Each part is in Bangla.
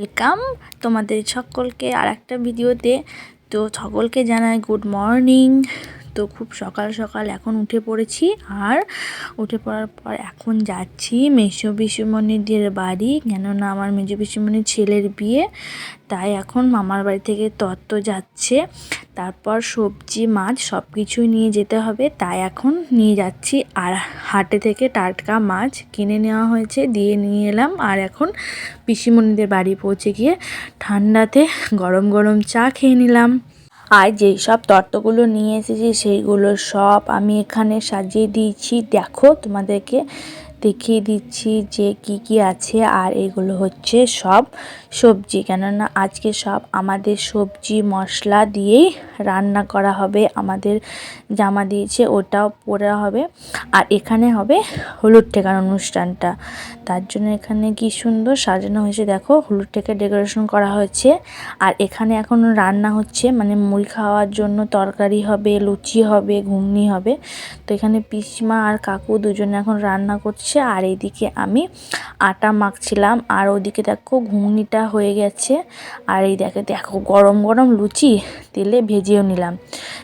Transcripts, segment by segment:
ওয়েলকাম তোমাদের সকলকে আর একটা ভিডিওতে। তো সকলকে জানাই গুড মর্নিং। তো খুব সকাল সকাল এখন উঠে পড়েছি আর উঠে পড়ার পর এখন যাচ্ছি মেসো পিসুমণিদের বাড়ি, কেননা আমার মেজো পিসুমণির ছেলের বিয়ে। তাই এখন মামার বাড়ি থেকে তত্ত্ব যাচ্ছে। তারপর সবজি, মাছ সব কিছুই নিয়ে যেতে হবে। তাই এখন নিয়ে যাচ্ছি। আর হাটে থেকে টাটকা মাছ কিনে নেওয়া হয়েছে, দিয়ে নিয়ে এলাম। আর এখন পিসিমণিদের বাড়ি পৌঁছে গিয়ে ঠান্ডাতে গরম গরম চা খেয়ে নিলাম। আর যেই সব তত্ত্বগুলো নিয়ে এসেছি সেইগুলো সব আমি এখানে সাজিয়ে দিয়েছি। দেখো তোমাদেরকে দেখিয়ে দিচ্ছি যে কি কি আছে, আর এগুলো হচ্ছে সব সবজি। কেননা আজকে সব আমাদের সবজি মশলা দিয়েই রান্না করা হবে, আমাদের জামা দিয়েছে, ওটাও পরা হবে। আর এখানে হবে হলুদ ঠেকার অনুষ্ঠানটা। তার জন্য এখানে কি সুন্দর সাজানো হয়েছে, দেখো হলুদ ঠেকে ডেকোরেশন করা হয়েছে। আর এখানে এখন রান্না হচ্ছে মানে মুড়ি খাওয়ার জন্য তরকারি হবে, লুচি হবে, ঘুগনি হবে। তো এখানে পিসমা আর কাকু দুজনে এখন রান্না করছে। আর এইদিকে আমি আটা মাখছিলাম, আর ওদিকে দেখো ঘুগনিটা হয়ে গেছে। আর এই দেখে, দেখো গরম গরম লুচি তেলে ভেজেও নিলাম।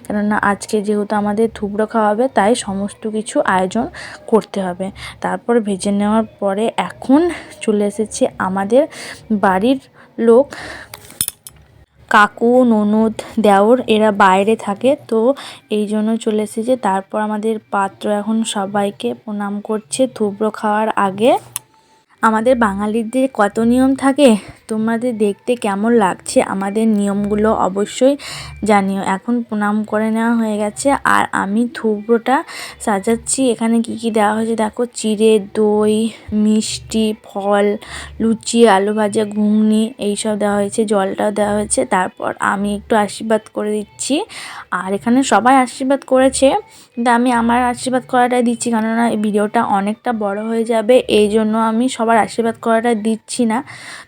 কেননা আজকে যেহেতু আমাদের থুবড়ো খাওয়াবে তাই সমস্ত কিছু আয়োজন করতে হবে। তারপর ভেজে নেওয়ার পরে এখন চলে এসেছে আমাদের বাড়ির লোক কাকু, ননদ, দেওর এরা বাইরে থাকে। তো এই জন্য চলে এসেছে তারপর আমাদের পাত্র এখন সবাইকে প্রণাম করছে থুবড়ো খাওয়ার আগে। আমাদের বাঙালিদের কত নিয়ম থাকে? তোমাদের দেখতে কেমন লাগছে? আমাদের নিয়মগুলো অবশ্যই জানিও। এখন প্রণাম করে নেওয়া হয়ে গেছে। আর আমি থুবড়োটা সাজাচ্ছি। এখানে কি কি দেওয়া হয়েছে দেখো? চিড়ে, দই, মিষ্টি, ফল, লুচি, আলু ভাজা, ঘুগনি এইসব দেওয়া হয়েছে। জলটাও দেওয়া হয়েছে। তারপর আমি একটু আশীর্বাদ করে দিচ্ছি। আর এখানে সবাই আশীর্বাদ করেছে। কিন্তু আমি আমার আশীর্বাদ করাটাই দিচ্ছি। কেননা এই ভিডিওটা অনেকটা বড় হয়ে যাবে। এই জন্য আমি সবার আশীর্বাদ করাটা দিচ্ছি না।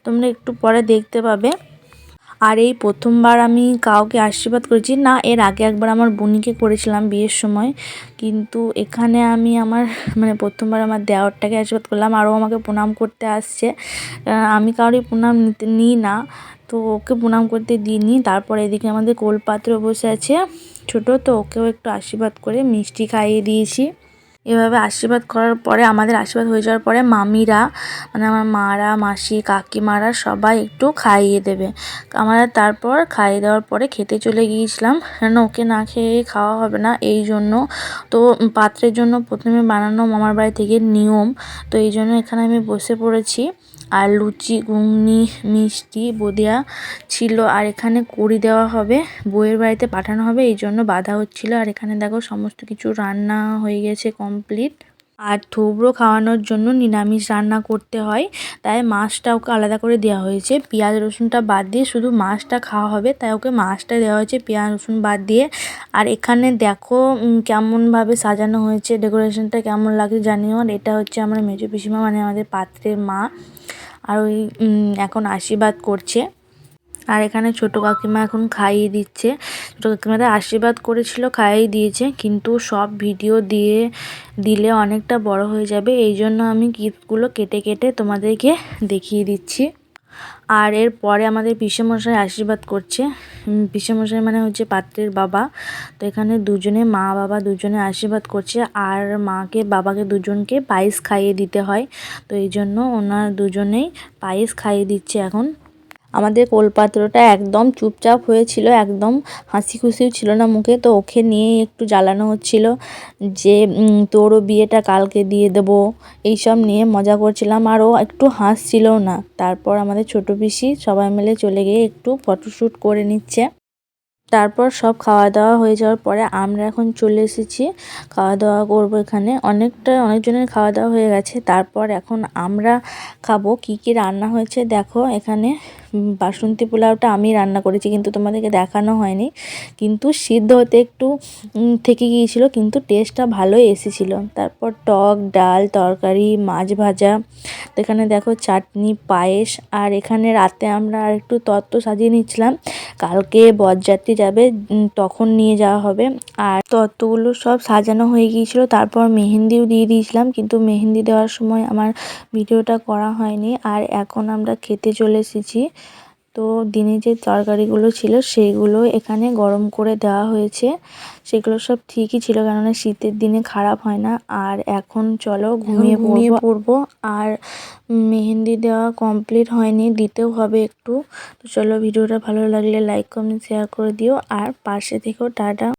তোমরা একটু পরে দেখতে পাবে। আর এই প্রথমবার আমি কাউকে আশীর্বাদ করেছি না, এর আগে একবার আমার বোনিকে করেছিলাম বিয়ের সময়। কিন্তু এখানে আমি আমার মানে প্রথমবার আমার দেওয়ারটাকে আশীর্বাদ করলাম আরও আমাকে প্রণাম করতে আসছে। আমি কারোরই প্রণাম নিতে, নিই না। তো ওকে প্রণাম করতে দিইনি। তারপর এদিকে আমাদের কোলপাত্র বসে আছে, ছোটো তো, ওকেও একটু আশীর্বাদ করে মিষ্টি খাইয়ে দিয়েছি। এভাবে আশীর্বাদ করার পরে, আমাদের আশীর্বাদ হয়ে যাওয়ার পরে মামিরা মানে আমার মারা, মাসি, কাকিমারা সবাই একটু খাইয়ে দেবে। আমরা তারপর খাইয়ে দেওয়ার পরে খেতে চলে গিয়েছিলাম। কেন ওকে না খেয়ে খাওয়া হবে না? এই জন্য। তো পাত্রের জন্য প্রথমে বানানো মামার বাড়ি থেকে নিয়ম। তো এই জন্য এখানে আমি বসে পড়েছি। আর লুচি, ঘুগনি, মিষ্টি বোদিয়া ছিল। আর এখানে কড়ি দেওয়া হবে, বউয়ের বাড়িতে পাঠানো হবে, এই জন্য বাধা হচ্ছিল। আর এখানে দেখো সমস্ত কিছু রান্না হয়ে গেছে কমপ্লিট আর থুবড়ো খাওয়ানোর জন্য নিরামিষ রান্না করতে হয়, তাই মাছটা ওকে আলাদা করে দেওয়া হয়েছে। পেঁয়াজ, রসুনটা বাদ দিয়ে শুধু মাছটা খাওয়া হবে, তাই ওকে মাছটা দেওয়া হয়েছে, পেঁয়াজ, রসুন বাদ দিয়ে। আর এখানে দেখো কেমনভাবে সাজানো হয়েছে ডেকোরেশনটা কেমন লাগে জানিও। আর এটা হচ্ছে আমার মেজো পিসিমা মানে আমাদের পাত্রের মা। আর ওই এখন আশীর্বাদ করছে। আর এখানে ছোটো কাকিমা এখন খাইয়ে দিচ্ছে। ছোটো কাকিমারা আশীর্বাদ করেছিল খাইয়ে দিয়েছে, কিন্তু সব ভিডিও দিয়ে দিলে অনেকটা বড় হয়ে যাবে। এই জন্য আমি গিফটগুলো কেটে কেটে তোমাদেরকে দেখিয়ে দিচ্ছি। আর এর পরে আমাদের পিসেমশাই আশীর্বাদ করছে। পিসেমশাই মানে হচ্ছে পাত্রের বাবা। তো এখানে দুজনে মা, বাবা দুজনে আশীর্বাদ করছে আর মাকে, বাবাকে দুজনকে পায়েস খাইয়ে দিতে হয়। তো এই জন্য ওনার দুজনেই পায়েস খাইয়ে দিচ্ছে এখন। আমাদের কোলপাত্রটা একদম চুপচাপ হয়েছিল, একদম হাসি খুশিও ছিল না মুখে। তো ওকে নিয়েই একটু জ্বালানো হচ্ছিল যে তোরও বিয়েটা কালকে দিয়ে দেবো। এইসব নিয়ে মজা করছিলাম। আর ও একটু হাসছিলও না। তারপর আমাদের ছোটো পিসি সবাই মিলে চলে গিয়ে একটু ফটোশ্যুট করে নিচ্ছে। তারপর সব খাওয়া দাওয়া হয়ে যাওয়ার পরে আমরা এখন চলে এসেছি। খাওয়া দাওয়া করব এখানে। অনেকটা, অনেকজনের খাওয়া দাওয়া হয়ে গেছে। তারপর এখন আমরা খাব কি কি রান্না হয়েছে। দেখো এখানে বাসন্তী পোলাওটা আমি রান্না করেছি, কিন্তু তোমাদেরকে দেখানো হয়নি। কিন্তু সিদ্ধ হতে একটু থেকে গিয়েছিল, কিন্তু টেস্টটা ভালোই এসেছিল। তারপর টক, ডাল, তরকারি, মাছ ভাজা, এখানে দেখো চাটনি, পায়েস, আর এখানে রাতে আমরা আর একটু তত্ত্ব সাজিয়ে নিচ্ছিলাম। কালকে বরযাত্রী যাবে তখন নিয়ে যাওয়া হবে। আর তত্ত্বগুলো সব সাজানো হয়ে গিয়েছিল, তারপর মেহেন্দিও দিয়ে দিয়েছিলাম, কিন্তু মেহেন্দি দেওয়ার সময় আমার ভিডিওটা করা হয়নি। আর এখন আমরা খেতে চলে এসেছি। তো দিনে যে তরকারিগুলো ছিল সেইগুলো এখানে গরম করে দেওয়া হয়েছে। সেগুলো সব ঠিকই ছিল কেননা শীতের দিনে খারাপ হয় না। আর এখন চলো ঘুমিয়ে ঘুমিয়ে পড়ব। আর মেহেন্দি দেওয়া কমপ্লিট হয়নি দিতেও হবে একটু। তো চলো ভিডিওটা ভালো লাগলে লাইক কমেন্ট শেয়ার করে দিও। আর পাশে থেকেও টাটা।